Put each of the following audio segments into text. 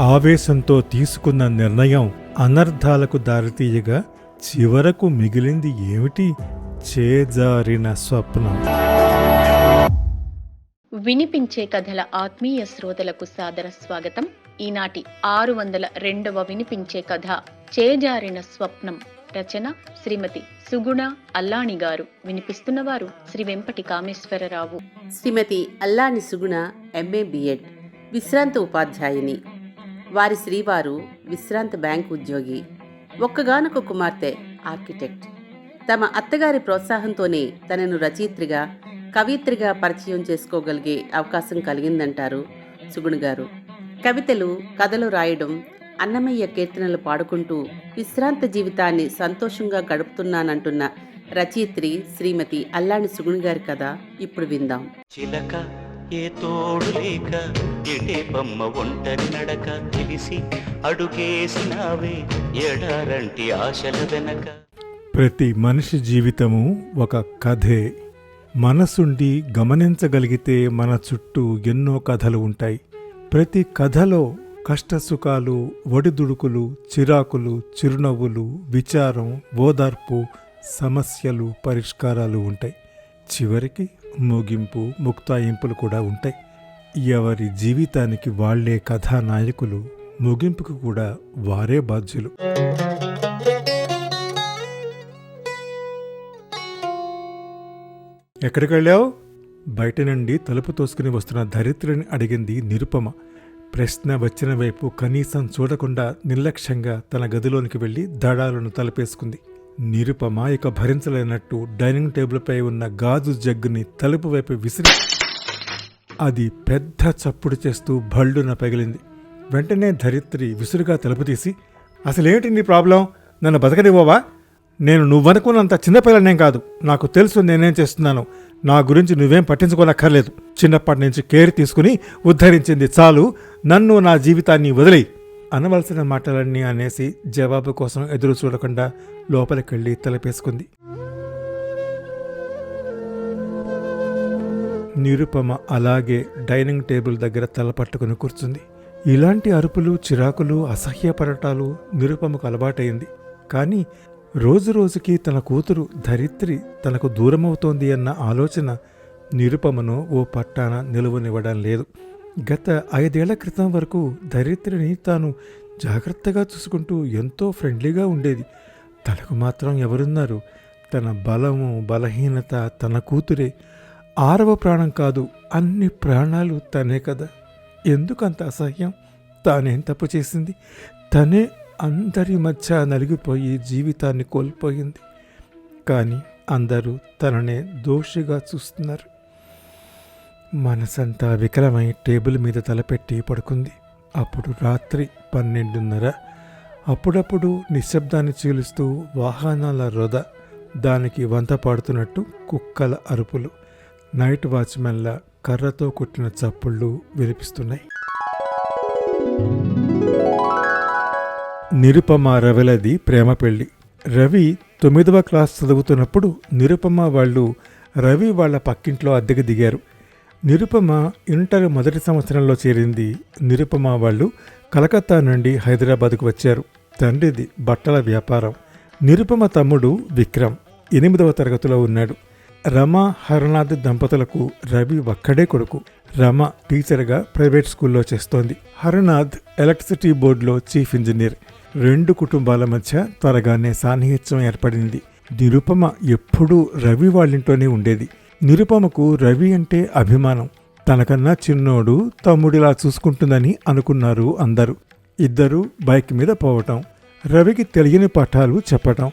ఆవేశంతో తీసుకున్న నిర్ణయం అనర్థాలకు దారితీయగా చివరకు మిగిలింది ఏమిటి? చేజారిన స్వప్నం. వినిపించే కథల ఆత్మీయ శ్రోతలకు సాదర స్వాగతం. ఈనాటి ఆరు వందల రెండవ వినిపించే కథ చేజారిన స్వప్నం రచన శ్రీమతి సుగుణ అల్లాణి గారు. వినిపిస్తున్నవారు శ్రీ వెంపటి కామేశ్వరరావు శ్రీమతి అల్లాని సుగుణ ఎంఏ బిఎడ్ విశ్రాంత ఉపాధ్యాయుని. వారి శ్రీవారు విశ్రాంత బ్యాంక్ ఉద్యోగి ఒక్కగానొక కుమార్తె ఆర్కిటెక్ట్. తమ అత్తగారి ప్రోత్సాహంతోనే తనను రచయిత్రిగా కవయిత్రిగా పరిచయం చేసుకోగలిగే అవకాశం కలిగిందంటారు సుగుణ్ గారు. కవితలు కథలు రాయడం అన్నమయ్య కీర్తనలు పాడుకుంటూ విశ్రాంత జీవితాన్ని సంతోషంగా గడుపుతున్నానంటున్న రచయిత్రి శ్రీమతి అల్లాని సుగుణ్ గారి కథ ఇప్పుడు విందాం. చిలక ఏ తోడు లేక ఎటే బొమ్మ ఒంటరి నడక తెలిసి అడుగేసినావే ఎడారంటి ఆశల వెనక. ప్రతి మనిషి జీవితము ఒక కథే. మనసుండి గమనించగలిగితే మన చుట్టూ ఎన్నో కథలు ఉంటాయి. ప్రతి కథలో కష్టసుఖాలు ఒడిదుడుకులు చిరాకులు చిరునవ్వులు విచారం ఓదార్పు సమస్యలు పరిష్కారాలు ఉంటాయి. చివరికి ముగింపు ముక్తాయింపులు కూడా ఉంటాయి. ఎవరి జీవితానికి వాళ్ళే కథానాయకులు ముగింపుకు కూడా వారే బాధ్యులు. ఎక్కడికి వెళ్ళావు బయట నుండి తలుపు తోసుకుని వస్తున్న ధరిత్రిని అడిగింది నిరుపమ. ప్రశ్న వచ్చిన వైపు కనీసం చూడకుండా నిర్లక్ష్యంగా తన గదిలోనికి వెళ్ళి దడాలను తలపేసుకుంది. నిరుపమ ఇక భరించలేనట్టు డైనింగ్ టేబుల్పై ఉన్న గాజు జగ్గుని తలుపు వైపు విసిరి అది పెద్ద చప్పుడు చేస్తూ భళ్ళున పగిలింది. వెంటనే ధరిత్రి విసురుగా తలుపు తీసి అసలేంటి నీ ప్రాబ్లం? నన్ను బతకనివ్వవా? నేను నువ్వనుకున్నంత చిన్నపిల్లనేం కాదు. నాకు తెలుసు నేనేం చేస్తున్నాను. నా గురించి నువ్వేం పట్టించుకోనక్కర్లేదు. చిన్నప్పటి నుంచి కేర్ తీసుకుని ఉద్ధరించింది చాలు. నన్ను నా జీవితాన్ని వదిలేయి. అనవలసిన మాటలన్నీ అనేసి జవాబు కోసం ఎదురు చూడకుండా లోపలికెళ్ళి తలపేసుకుంది. నిరుపమ అలాగే డైనింగ్ టేబుల్ దగ్గర తలపట్టుకుని కూర్చుంది. ఇలాంటి అరుపులు చిరాకులు అసహ్యపడటాలు నిరుపమకు అలవాటైంది. కానీ రోజురోజుకి తన కూతురు ధరిత్రి తనకు దూరమవుతోంది అన్న ఆలోచన నిరుపమను ఓ పట్టాన నిలువనివ్వడం లేదు. గత ఐదేళ్ళ క్రితం వరకు ధరిత్రిని తాను జాగ్రత్తగా చూసుకుంటూ ఎంతో ఫ్రెండ్లీగా ఉండేది. తనకు మాత్రం ఎవరున్నారు? తన బలము బలహీనత తన కూతురే. ఆరవ ప్రాణం కాదు అన్ని ప్రాణాలు తనే కదా. ఎందుకంత అసహ్యం? తానేం తప్పు చేసింది? తనే అందరి మధ్య నలిగిపోయి జీవితాన్ని కోల్పోయింది. కానీ అందరూ తననే దోషిగా చూస్తున్నారు. మనసంతా వికలమై టేబుల్ మీద తలపెట్టి పడుకుంది. అప్పుడు రాత్రి పన్నెండున్నర అప్పుడప్పుడు నిశ్శబ్దాన్ని చీలుస్తూ వాహనాల రొద దానికి వంత పాడుతున్నట్టు కుక్కల అరుపులు. నైట్ వాచ్మెన్ల కర్రతో కొట్టిన చప్పుళ్ళు వినిపిస్తున్నాయి. నిరుపమ రవిలది ప్రేమ పెళ్ళి రవి తొమ్మిదవ క్లాస్ చదువుతున్నప్పుడు నిరుపమ వాళ్ళు రవి వాళ్ళ పక్కింట్లో అద్దెకు దిగారు. నిరుపమ ఇంటర్ మొదటి సంవత్సరంలో చేరింది. నిరుపమ వాళ్ళు కలకత్తా నుండి హైదరాబాద్కు వచ్చారు. తండ్రిది బట్టల వ్యాపారం. నిరుపమ తమ్ముడు విక్రమ్ ఎనిమిదవ తరగతిలో ఉన్నాడు. రమ హరునాథ్ దంపతులకు రవి ఒక్కడే కొడుకు. రమ టీచర్గా ప్రైవేట్ స్కూల్లో చేస్తోంది. హరనాథ్ ఎలక్ట్రిసిటీ బోర్డులో చీఫ్ ఇంజనీర్. రెండు కుటుంబాల మధ్య త్వరగానే సాన్నిహిత్యం ఏర్పడింది. నిరుపమ ఎప్పుడూ రవి వాళ్ళింట్లోనే ఉండేది. నిరుపమకు రవి అంటే అభిమానం. తనకన్నా చిన్నోడు తమ్ముడిలా చూసుకుంటుందని అనుకున్నారు అందరూ. ఇద్దరూ బైక్ మీద పోవటం రవికి తెలియని పాఠాలు చెప్పటం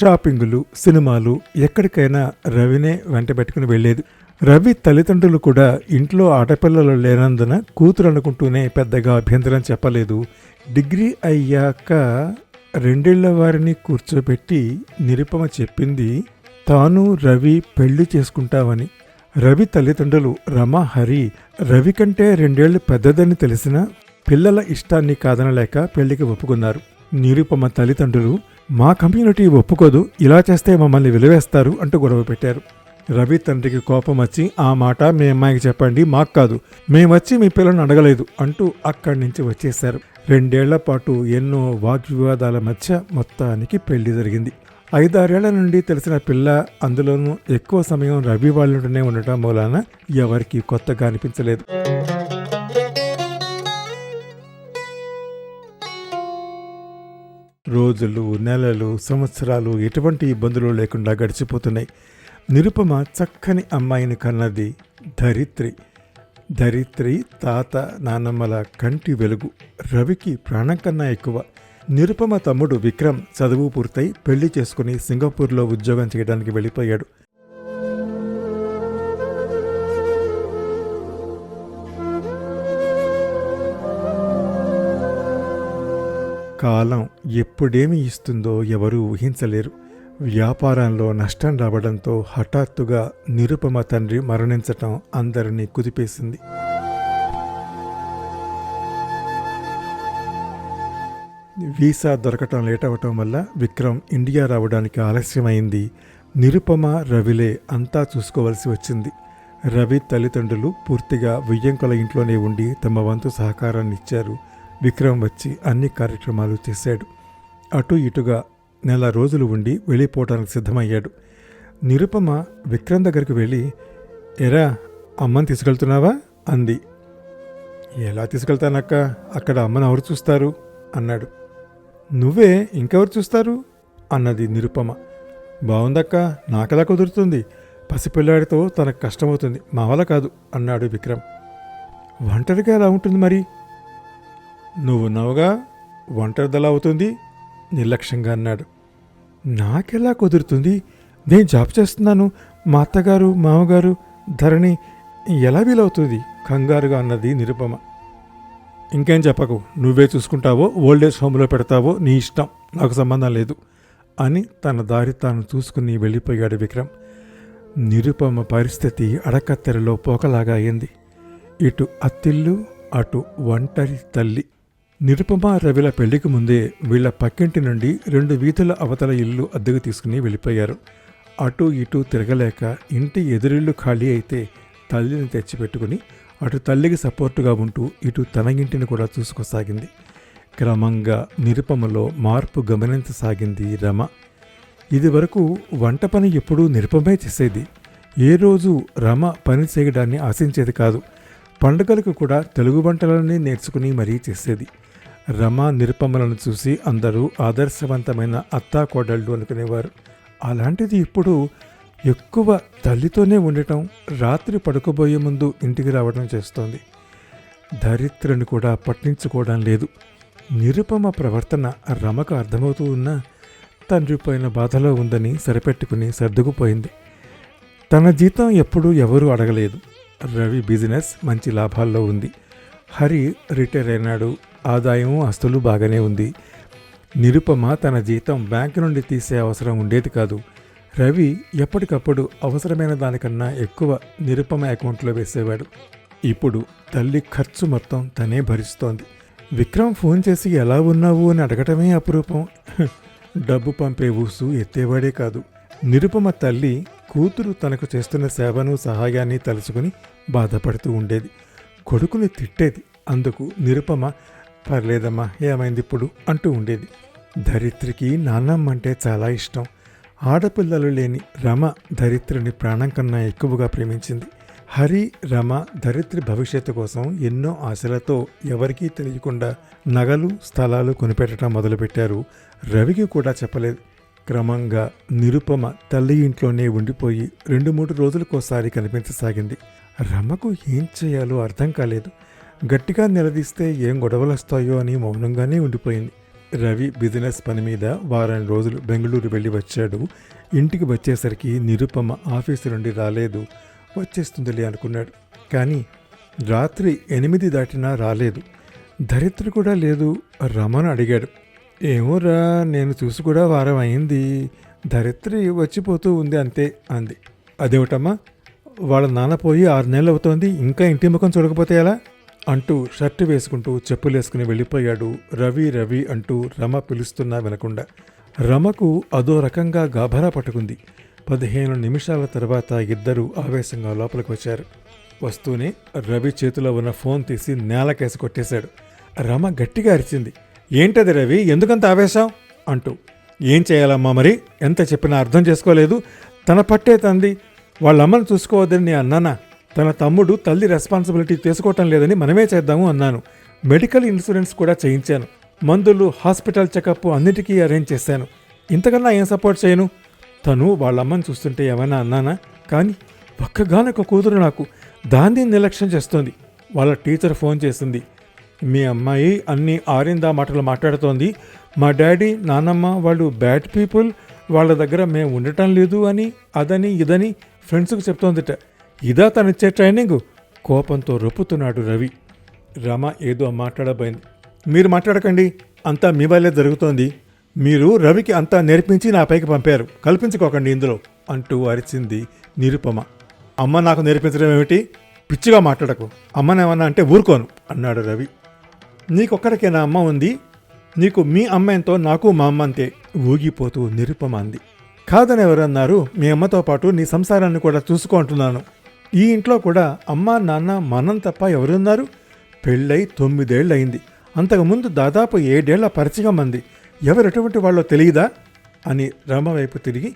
షాపింగులు సినిమాలు ఎక్కడికైనా రవినే వెంట పెట్టుకుని వెళ్ళేది. రవి తల్లిదండ్రులు కూడా ఇంట్లో ఆడపిల్లలు లేనందున కూతురు అనుకుంటూనే పెద్దగా అభ్యంతరం చెప్పలేదు. డిగ్రీ అయ్యాక రెండేళ్ళ వారిని కూర్చోబెట్టి నిరుపమ చెప్పింది తాను రవి పెళ్ళి చేసుకుంటావని. రవి తల్లిదండ్రులు రమ హరి రవి కంటే రెండేళ్ళు పెద్దదని తెలిసినా పిల్లల ఇష్టాన్ని కాదనలేక పెళ్ళికి ఒప్పుకున్నారు. నిరుపమ తల్లిదండ్రులు మా కమ్యూనిటీ ఒప్పుకోదు ఇలా చేస్తే మమ్మల్ని విలువేస్తారు అంటూ గొడవ పెట్టారు. రవి తండ్రికి కోపం వచ్చి ఆ మాట మీ అమ్మాయికి చెప్పండి మాకు కాదు. మేమొచ్చి మీ పిల్లను అడగలేదు అంటూ అక్కడి నుంచి వచ్చేశారు. రెండేళ్ళ పాటు ఎన్నో వాగ్వివాదాల మధ్య మొత్తానికి పెళ్ళి జరిగింది. ఐదారేళ్ళ నుండి తెలిసిన పిల్ల అందులోనూ ఎక్కువ సమయం రవి వాళ్ళుంటూనే ఉండటం మూలాన ఎవరికీ కొత్తగా అనిపించలేదు. రోజులు నెలలు సంవత్సరాలు ఎటువంటి ఇబ్బందులు లేకుండా గడిచిపోతున్నాయి. నిరుపమ చక్కని అమ్మాయిని కన్నది ధరిత్రి. ధరిత్రి తాత నానమ్మల కంటి వెలుగు రవికి ప్రాణం కన్నా ఎక్కువ. నిరుపమ తమ్ముడు విక్రమ్ చదువు పూర్తయి పెళ్ళి చేసుకుని సింగపూర్లో ఉద్యోగం చేయడానికి వెళ్ళిపోయాడు. కాలం ఎప్పుడేమి ఇస్తుందో ఎవరూ ఊహించలేరు. వ్యాపారంలో నష్టం రావడంతో హఠాత్తుగా నిరుపమ తండ్రి మరణించటం అందరినీ కుదిపేసింది. వీసా దొరకటం లేట్ అవటం వల్ల విక్రమ్ ఇండియా రావడానికి ఆలస్యమైంది. నిరుపమ రవిలే అంతా చూసుకోవలసి వచ్చింది. రవి తల్లిదండ్రులు పూర్తిగా వియ్యంకుల ఇంట్లోనే ఉండి తమ వంతు సహకారాన్ని ఇచ్చారు విక్రమ్ వచ్చి అన్ని కార్యక్రమాలు చేశాడు. అటు ఇటుగా నెల రోజులు ఉండి వెళ్ళిపోవటానికి సిద్ధమయ్యాడు. నిరుపమ విక్రమ్ దగ్గరికి వెళ్ళి ఎరా అమ్మని తీసుకెళ్తున్నావా? అంది. ఎలా తీసుకెళ్తానక్క? అక్కడ అమ్మను ఎవరు చూస్తారు? అన్నాడు. నువ్వే ఇంకెవరు చూస్తారు? అన్నది నిరుపమ. బాగుందక్క నాకలా కుదురుతుంది? పసిపిల్లాడితో తనకు కష్టమవుతుంది. మా వల్ల కాదు అన్నాడు విక్రమ్. ఒంటరిగా ఎలా ఉంటుంది మరి? నువ్వు నవ్వుగా ఒంటరిదలా అవుతుంది నిర్లక్ష్యంగా అన్నాడు. నాకెలా కుదురుతుంది? నేను జాబ్ చేస్తున్నాను. మా అత్తగారు మామగారు ధరణి ఎలా వీలవుతుంది? కంగారుగా అన్నది నిరుపమ. ఇంకేం చెప్పకు నువ్వే చూసుకుంటావో ఓల్డేజ్ హోమ్లో పెడతావో నీ ఇష్టం. నాకు సంబంధం లేదు అని తన దారి తాను చూసుకుని వెళ్ళిపోయాడు విక్రమ్. నిరుపమ పరిస్థితి అడకత్తెరలో పోకలాగా అయింది. ఇటు అత్తిల్లు అటు ఒంటరి తల్లి. నిరుపమ రవిల పెళ్ళికి ముందే వీళ్ళ పక్కింటి నుండి రెండు వీధుల అవతల ఇల్లు అద్దెకు తీసుకుని వెళ్ళిపోయారు. అటు ఇటు తిరగలేక ఇంటి ఎదురిల్లు ఖాళీ అయితే తల్లిని తెచ్చిపెట్టుకుని అటు తల్లికి సపోర్టుగా ఉంటూ ఇటు తన ఇంటిని కూడా చూసుకోసాగింది. క్రమంగా నిరుపమలో మార్పు గమనించసాగింది రమ. ఇదివరకు వంట పని ఎప్పుడూ నిరుపమే చేసేది. ఏ రోజు రమ పని చేయడాన్ని ఆశించేది కాదు. పండుగలకు కూడా తెలుగు వంటలన్నీ నేర్చుకుని మరీ చేసేది. రమ నిరుపమలను చూసి అందరూ ఆదర్శవంతమైన అత్తా కోడళ్ళు అనుకునేవారు. అలాంటిది ఇప్పుడు ఎక్కువ తల్లితోనే ఉండటం రాత్రి పడుకోబోయే ముందు ఇంటికి రావడం చేస్తోంది. ధరిత్రను కూడా పట్టించుకోవడం లేదు. నిరుపమ ప్రవర్తన రమకు అర్థమవుతూ ఉన్నా తండ్రి పోయిన బాధలో ఉందని సరిపెట్టుకుని సర్దుకుపోయింది. తన జీతం ఎప్పుడూ ఎవరూ అడగలేదు. రవి బిజినెస్ మంచి లాభాల్లో ఉంది. హరి రిటైర్ అయినాడు. ఆదాయం ఆస్తులు బాగానే ఉంది. నిరుపమ తన జీతం బ్యాంకు నుండి తీసే అవసరం ఉండేది కాదు. రవి ఎప్పటికప్పుడు అవసరమైన దానికన్నా ఎక్కువ నిరుపమ అకౌంట్లో వేసేవాడు. ఇప్పుడు తల్లి ఖర్చు మొత్తం తనే భరిస్తోంది. విక్రమ్ ఫోన్ చేసి ఎలా ఉన్నావు? అని అడగటమే అపురూపం. డబ్బు పంపే ఊసు ఎత్తేవాడే కాదు. నిరుపమ తల్లి కూతురు తనకు చేస్తున్న సేవను సహాయాన్ని తలుచుకుని బాధపడుతూ ఉండేది. కొడుకుని తిట్టేది. అందుకు నిరుపమ పర్లేదమ్మా ఏమైంది ఇప్పుడు? అంటూ ఉండేది. ధరిత్రికి నాన్నమ్మ అంటే చాలా ఇష్టం. ఆడపిల్లలు లేని రమ ధరిత్రిని ప్రాణం కన్నా ఎక్కువగా ప్రేమించింది. హరి రమ ధరిత్రి భవిష్యత్తు కోసం ఎన్నో ఆశలతో ఎవరికీ తెలియకుండా నగలు స్థలాలు కొనిపెట్టడం మొదలుపెట్టారు. రవికి కూడా చెప్పలేదు. క్రమంగా నిరుపమ తల్లి ఇంట్లోనే ఉండిపోయి రెండు మూడు రోజులకోసారి కనిపించసాగింది. రమకు ఏం చేయాలో అర్థం కాలేదు. గట్టిగా నిలదీస్తే ఏం గొడవలు వస్తాయో అని మౌనంగానే ఉండిపోయింది. రవి బిజినెస్ పని మీద వారం రోజులు బెంగళూరు వెళ్ళి వచ్చాడు. ఇంటికి వచ్చేసరికి నిరుపమ ఆఫీసు నుండి రాలేదు. వచ్చేస్తుందిలే అనుకున్నాడు. కానీ రాత్రి ఎనిమిది దాటినా రాలేదు. దరిద్ర కూడా లేదు. రమను అడిగాడు. ఏమోరా నేను చూసి కూడా వారం అయింది. ధరిత్రి వచ్చిపోతూ ఉంది అంతే అంది. అదేమిటమ్మా? వాళ్ళ నాన్న పోయి ఆరు నెలలు అవుతోంది ఇంకా ఇంటి ముఖం చూడకపోతే ఎలా? అంటూ షర్టు వేసుకుంటూ చెప్పులేసుకుని వెళ్ళిపోయాడు రవి రవి అంటూ రమ పిలుస్తున్నా వినకుండా. రమకు అదో రకంగా గాభరా పట్టుకుంది. పదిహేను నిమిషాల తర్వాత ఇద్దరూ ఆవేశంగా లోపలికి వచ్చారు. వస్తూనే రవి చేతిలో ఉన్న ఫోన్ తీసి నేలకేసి కొట్టేశాడు. రమ గట్టిగా అరిచింది. ఏంటది రవి? ఎందుకంత ఆవేశం? అంటూ. ఏం చేయాలమ్మా మరి? ఎంత చెప్పినా అర్థం చేసుకోలేదు. తన పట్టే తంది. వాళ్ళమ్మను చూసుకోవద్దని నేను అన్నానా? తన తమ్ముడు తల్లి రెస్పాన్సిబిలిటీ తీసుకోవటం లేదని మనమే చేద్దాము అన్నాను. మెడికల్ ఇన్సూరెన్స్ కూడా చేయించాను. మందులు హాస్పిటల్ చెకప్ అన్నిటికీ అరేంజ్ చేశాను. ఇంతకన్నా ఏం సపోర్ట్ చేయను? తను వాళ్ళ అమ్మని చూస్తుంటే ఏమైనా అన్నానా? కానీ ఒక్కగానొక కూతురు నాకు దాన్ని నిర్లక్ష్యం చేస్తోంది. వాళ్ళ టీచర్ ఫోన్ చేసింది. మీ అమ్మాయి అన్ని ఆరిందా మాటలు మాట్లాడుతోంది. మా డాడీ నానమ్మ వాళ్ళు బ్యాడ్ పీపుల్ వాళ్ళ దగ్గర మేము ఉండటం లేదు అని అదని ఇదని ఫ్రెండ్స్కి చెప్తోందిట. ఇదా తనిచ్చే ట్రైనింగ్. కోపంతో రొప్పుతున్నాడు రవి. రమ ఏదో మాట్లాడబోయింది. మీరు మాట్లాడకండి. అంతా మీ వల్లే జరుగుతోంది. మీరు రవికి అంతా నేర్పించి నా పైకి పంపారు. కల్పించుకోకండి ఇందులో అంటూ అరిచింది నిరుపమ. అమ్మ నాకు నేర్పించడం ఏమిటి? పిచ్చిగా మాట్లాడకు. అమ్మనేమన్నా అంటే ఊరుకోను అన్నాడు రవి. నీకొక్కడికేనా అమ్మ ఉంది. నీకు మీ అమ్మాయితో నాకు మా అమ్మ అంతే ఊగిపోతూ నిరుపమంది. కాదని ఎవరన్నారు మీ అమ్మతో పాటు నీ సంసారాన్ని కూడా చూసుకుంటున్నాను. ఈ ఇంట్లో కూడా అమ్మ నాన్న మనం తప్ప ఎవరున్నారు? పెళ్ళై తొమ్మిదేళ్ళయింది. అంతకుముందు దాదాపు ఏడేళ్ళ పరిచయం మంది ఎవరెటువంటి వాళ్ళో తెలియదా? అని రమ వైపు తిరిగి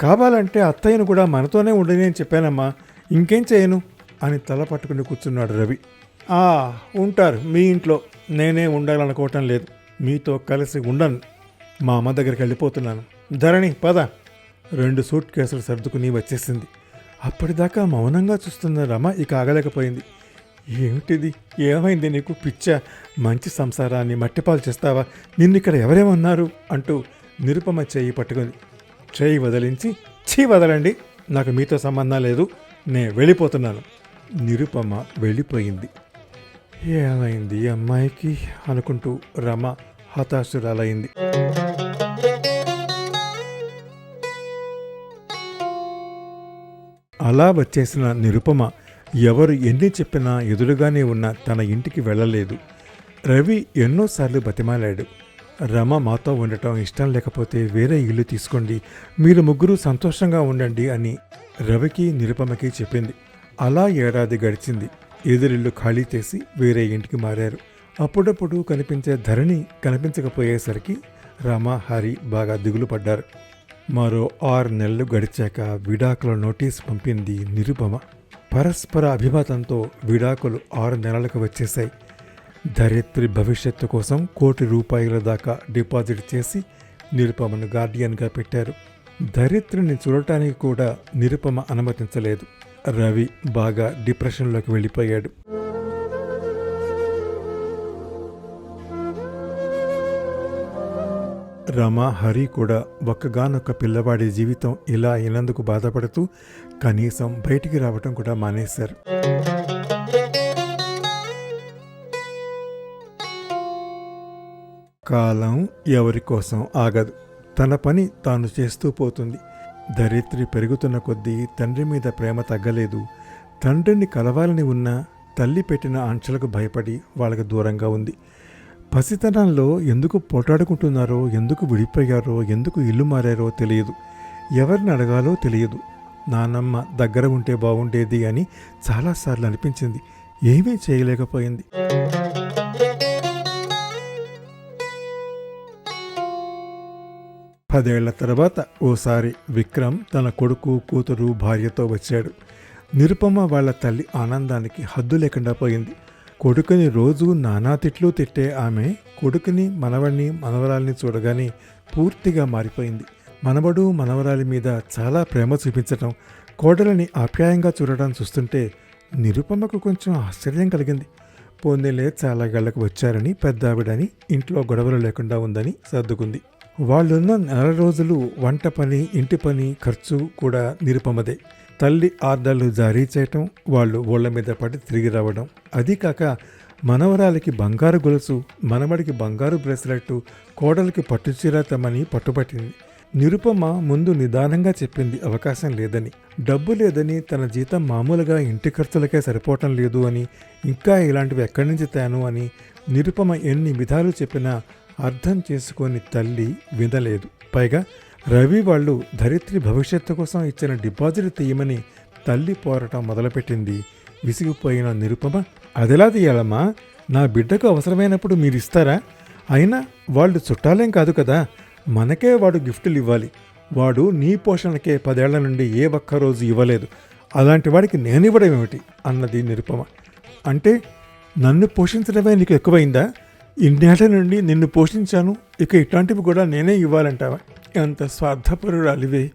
కావాలంటే అత్తయ్యను కూడా మనతోనే ఉండని అని చెప్పానమ్మా. ఇంకేం చేయను? అని తల పట్టుకుని కూర్చున్నాడు రవి. ఉంటారు. మీ ఇంట్లో నేనే ఉండాలనుకోవటం లేదు. మీతో కలిసి ఉండను. మా అమ్మ దగ్గరికి వెళ్ళిపోతున్నాను. ధరణి పద. రెండు సూట్ కేసులు సర్దుకుని వచ్చేసింది. అప్పటిదాకా మౌనంగా చూస్తున్న రమ ఇక ఆగలేకపోయింది. ఏమిటిది? ఏమైంది నీకు? పిచ్చ మంచి సంసారాన్ని మట్టిపాలు చేస్తావా? నిన్ను ఇక్కడ ఎవరేమన్నారు? అంటూ నిరుపమ చేయి పట్టుకుంది. చేయి వదిలించి చీ వదలండి. నాకు మీతో సంబంధం లేదు. నే వెళ్ళిపోతున్నాను. నిరుపమ వెళ్ళిపోయింది. ఏమైంది అమ్మాయికి అనుకుంటూ రమ హతాశురాలైంది. అలా వచ్చేసిన నిరుపమ ఎవరు ఎన్ని చెప్పినా ఎదురుగానే ఉన్న తన ఇంటికి వెళ్ళలేదు. రవి ఎన్నోసార్లు బతిమాలాడు. రమ మాతో ఉండటం ఇష్టం లేకపోతే వేరే ఇల్లు తీసుకోండి మీరు ముగ్గురు సంతోషంగా ఉండండి అని రవికి నిరుపమకి చెప్పింది. అలా ఏడాది గడిచింది. ఎదురిల్లు ఖాళీ చేసి వేరే ఇంటికి మారారు. అప్పుడప్పుడు కనిపించే ధరణి కనిపించకపోయేసరికి రమ హరి బాగా దిగులు పడ్డారు. మరో ఆరు నెలలు గడిచాక విడాకుల నోటీస్ పంపింది నిరుపమ. పరస్పర అభిమతంతో విడాకులు ఆరు నెలలకు వచ్చేశాయి. ధరిత్రి భవిష్యత్తు కోసం కోటి రూపాయల దాకా డిపాజిట్ చేసి నిరుపమను గార్డియన్గా పెట్టారు. ధరిత్రిని చూడటానికి కూడా నిరుపమ అనుమతించలేదు. రవి బాగా డిప్రెషన్లోకి వెళ్ళిపోయాడు. రమ హరి కూడా ఒక్కగానొక్క పిల్లవాడి జీవితం ఇలా అయినందుకు బాధపడుతూ కనీసం బయటికి రావటం కూడా మానేశారు. కాలం ఎవరి కోసం ఆగదు. తన పని తాను చేస్తూ పోతుంది. ధరిత్రి పెరుగుతున్న కొద్దీ తండ్రి మీద ప్రేమ తగ్గలేదు. తండ్రిని కలవాలని ఉన్న తల్లి పెట్టిన ఆంక్షలకు భయపడి వాళ్ళకి దూరంగా ఉంది. పసితనంలో ఎందుకు పోటాడుకుంటున్నారో ఎందుకు విడిపోయారో ఎందుకు ఇల్లు మారారో తెలియదు. ఎవరిని అడగాలో తెలియదు. నానమ్మ దగ్గర ఉంటే బాగుండేది అని చాలాసార్లు అనిపించింది. ఏమీ చేయలేకపోయింది. పదేళ్ళ తర్వాత ఓసారి విక్రమ్ తన కొడుకు కూతురు భార్యతో వచ్చాడు. నిరుపమ వాళ్ళ తల్లి ఆనందానికి హద్దు లేకుండా పోయింది. కొడుకుని రోజు నానా తిట్లు తిట్టే ఆమె కొడుకుని మనవడిని మనవరాల్ని చూడగానే పూర్తిగా మారిపోయింది. మనవడు మనవరాలి మీద చాలా ప్రేమ చూపించటం కోడలని ఆప్యాయంగా చూడటం చూస్తుంటే నిరుపమకు కొంచెం ఆశ్చర్యం కలిగింది. పోందేలే చాలా గళ్ళకు వచ్చారని పెద్దావిడని ఇంట్లో గొడవలు లేకుండా ఉందని సర్దుకుంది. వాళ్ళున్న నెల రోజులు వంట పని ఇంటి పని ఖర్చు కూడా నిరుపమదే. తల్లి ఆర్డర్లు జారీ చేయటం వాళ్ళు ఓళ్ళ మీద పడి తిరిగి రావడం. అది కాక మనవరాలకి బంగారు గొలుసు మనమడికి బంగారు బ్రెస్లెట్ కోడలికి పట్టుచీర తమని పట్టుబట్టింది. నిరుపమ ముందు నిదానంగా చెప్పింది అవకాశం లేదని. డబ్బు లేదని తన జీతం మామూలుగా ఇంటి ఖర్చులకే సరిపోవటం లేదు అని ఇంకా ఇలాంటివి ఎక్కడి నుంచి తాను అని నిరుపమ ఎన్ని విధాలు చెప్పినా అర్థం చేసుకొని తల్లి వినలేదు. పైగా రవి వాళ్ళు ధరిత్రి భవిష్యత్తు కోసం ఇచ్చిన డిపాజిట్ తీయమని తల్లి పోరాటం మొదలుపెట్టింది. విసిగిపోయిన నిరుపమ అదెలా తీయాలమ్మా? నా బిడ్డకు అవసరమైనప్పుడు మీరు ఇస్తారా? అయినా వాళ్ళు చుట్టాలేం కాదు కదా. మనకే వాడు గిఫ్టులు ఇవ్వాలి. వాడు నీ పోషణకే పదేళ్ళ నుండి ఏ ఒక్క రోజు ఇవ్వలేదు. అలాంటి వాడికి నేను ఇవ్వడం ఏమిటి? అన్నది నిరుపమ. అంటే నన్ను పోషించడమే నీకు ఎక్కువైందా? ఇన్నేళ్ళ నుండి నిన్ను పోషించాను. ఇక ఇట్లాంటివి కూడా నేనే ఇవ్వాలంటావా? ఎంత స్వార్థపరురాలివే.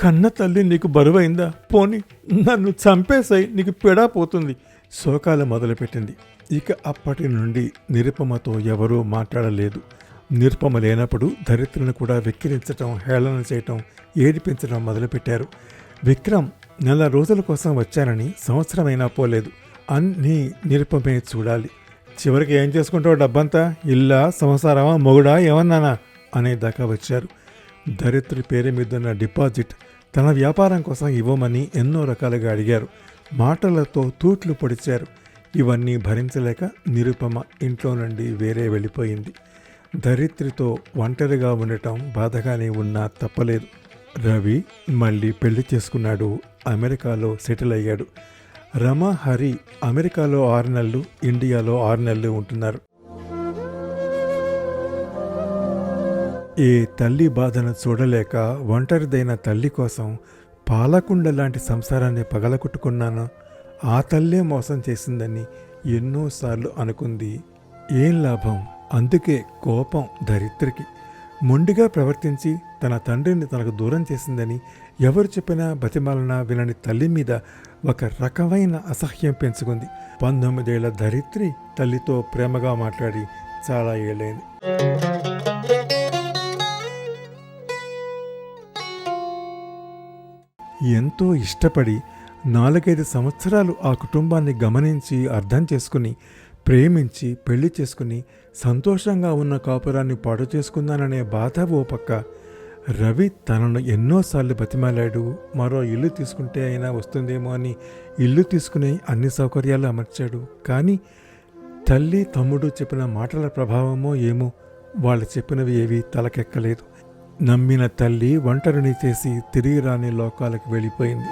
కన్న తల్లి నీకు బరువైందా? పోని నన్ను చంపేసాయి నీకు పెడా పోతుంది. శోకాలు మొదలుపెట్టింది. ఇక అప్పటి నుండి నిరుపమతో ఎవరూ మాట్లాడలేదు. నిరుపమ లేనప్పుడు దరిద్రను కూడా వెక్కిరించటం హేళన చేయటం ఏడిపించడం మొదలుపెట్టారు. విక్రమ్ నెల రోజుల కోసం వచ్చానని సంవత్సరమైనా పోలేదు. అన్నీ నిరుపమే చూడాలి. చివరికి ఏం చేసుకుంటావు డబ్బంతా? ఇల్లా సంసారమా మొగుడా ఏమన్నానా? అనేదాకా వచ్చారు. దరిద్రి పేరు మీదున్న డిపాజిట్ తన వ్యాపారం కోసం ఇవ్వమని ఎన్నో రకాలుగా అడిగారు. మాటలతో తూట్లు పొడిచారు. ఇవన్నీ భరించలేక నిరుపమ ఇంట్లో నుండి వేరే వెళ్ళిపోయింది. దరిద్రితో ఒంటరిగా ఉండటం బాధగానే ఉన్నా తప్పలేదు. రవి మళ్ళీ పెళ్ళి చేసుకున్నాడు. అమెరికాలో సెటిల్ అయ్యాడు. రమా హరి అమెరికాలో ఆరు నెలలు ఇండియాలో ఆరు నెలలు ఉంటున్నారు. ఏ తల్లి బాధను చూడలేక ఒంటరిదైన తల్లి కోసం పాలకుండ లాంటి సంసారాన్ని పగలగొట్టుకున్నాను? ఆ తల్లే మోసం చేసిందని ఎన్నోసార్లు అనుకుంది. ఏం లాభం? అందుకే కోపం దరిద్రకి. మొండిగా ప్రవర్తించి తన తండ్రిని తనకు దూరం చేసిందని ఎవరు చెప్పినా బతిమాలన వినని తల్లి మీద ఒక రకమైన అసహ్యం పెంచుకుంది. పంతొమ్మిదేళ్ళ ధరిత్రి తల్లితో ప్రేమగా మాట్లాడి చాలా ఏళ్ళైంది. ఎంతో ఇష్టపడి నాలుగైదు సంవత్సరాలు ఆ కుటుంబాన్ని గమనించి అర్థం చేసుకుని ప్రేమించి పెళ్ళి చేసుకుని సంతోషంగా ఉన్న కాపురాన్ని పాడు చేసుకున్నాననే బాధ ఓ పక్క రవి తనను ఎన్నోసార్లు బతిమాలాడు. మరో ఇల్లు తీసుకుంటే అయినా వస్తుందేమో అని ఇల్లు తీసుకుని అన్ని సౌకర్యాలు అమర్చాడు. కానీ తల్లి తమ్ముడు చెప్పిన మాటల ప్రభావమో ఏమో వాళ్ళు చెప్పినవి ఏవి తలకెక్కలేదు. నమ్మిన తల్లి ఒంటరిని చేసి తిరిగి రాని లోకాలకు వెళ్ళిపోయింది.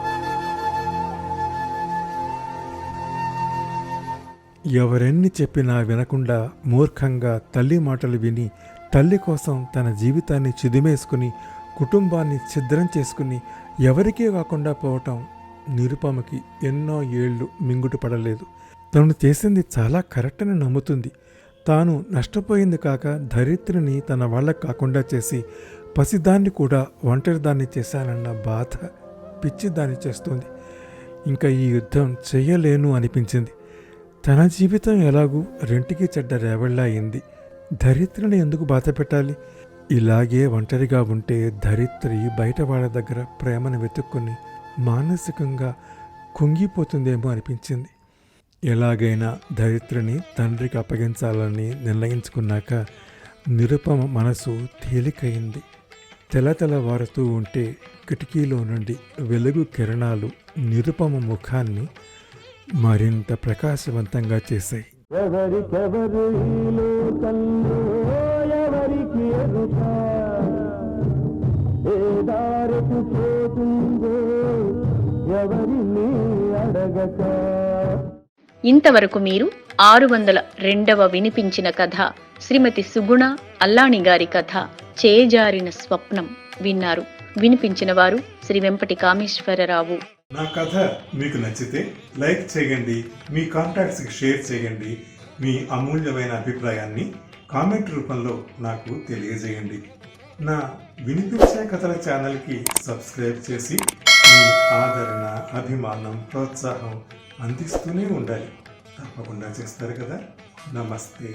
ఎవరెన్ని చెప్పినా వినకుండా మూర్ఖంగా తల్లి మాటలు విని తల్లి కోసం తన జీవితాన్ని చిదిమేసుకుని కుటుంబాన్ని ఛిద్రం చేసుకుని ఎవరికీ కాకుండా పోవటం నిరుపమకి ఎన్నో ఏళ్ళు మింగుటు పడలేదు. తను చేసింది చాలా కరెక్ట్ అని నమ్ముతుంది. తాను నష్టపోయింది కాక ధరిత్రిని తన వాళ్ళకు కాకుండా చేసి పసిదాన్ని కూడా ఒంటరిదాన్ని చేశానన్న బాధ పిచ్చిదాన్ని చేస్తుంది. ఇంకా ఈ యుద్ధం చేయలేను అనిపించింది. తన జీవితం ఎలాగూ రెంటికి చెడ్డ రేవళ్ళ అయింది. ధరిత్రిని ఎందుకు బాధ పెట్టాలి? ఇలాగే ఒంటరిగా ఉంటే ధరిత్రి బయట వాళ్ళ దగ్గర ప్రేమను వెతుక్కుని మానసికంగా కుంగిపోతుందేమో అనిపించింది. ఎలాగైనా ధరిత్రిని తండ్రికి అప్పగించాలని నిర్ణయించుకున్నాక నిరుపమ మనసు తేలికయింది తెలతెల వారుతూ ఉంటే కిటికీలో నుండి వెలుగు కిరణాలు నిరుపమ ముఖాన్ని మరింత ప్రకాశవంతంగా చేశాయి. ఎవరికెవరు ఈ లోకంలో ఎవరికి ఎరుక ఏ పోతుందో ఎవరిని అడగక? ఇంతవరకు మీరు ఆరు వందల రెండవ వినిపించిన కథ శ్రీమతి సుగుణ అల్లాణి గారి కథ చేజారిన స్వప్నం విన్నారు. వినిపించిన వారు శ్రీ వెంపటి కామేశ్వరరావు. నా కథ మీకు నచ్చితే లైక్ చేయండి మీ కాంటాక్ట్స్కి షేర్ చేయండి మీ అమూల్యమైన అభిప్రాయాన్ని కామెంట్ రూపంలో నాకు తెలియజేయండి. నా వినిపించే కథల ఛానల్కి సబ్స్క్రైబ్ చేసి మీ ఆదరణ అభిమానం ప్రోత్సాహం అందిస్తూనే ఉండాలి. తప్పకుండా చేస్తారు కదా. నమస్తే.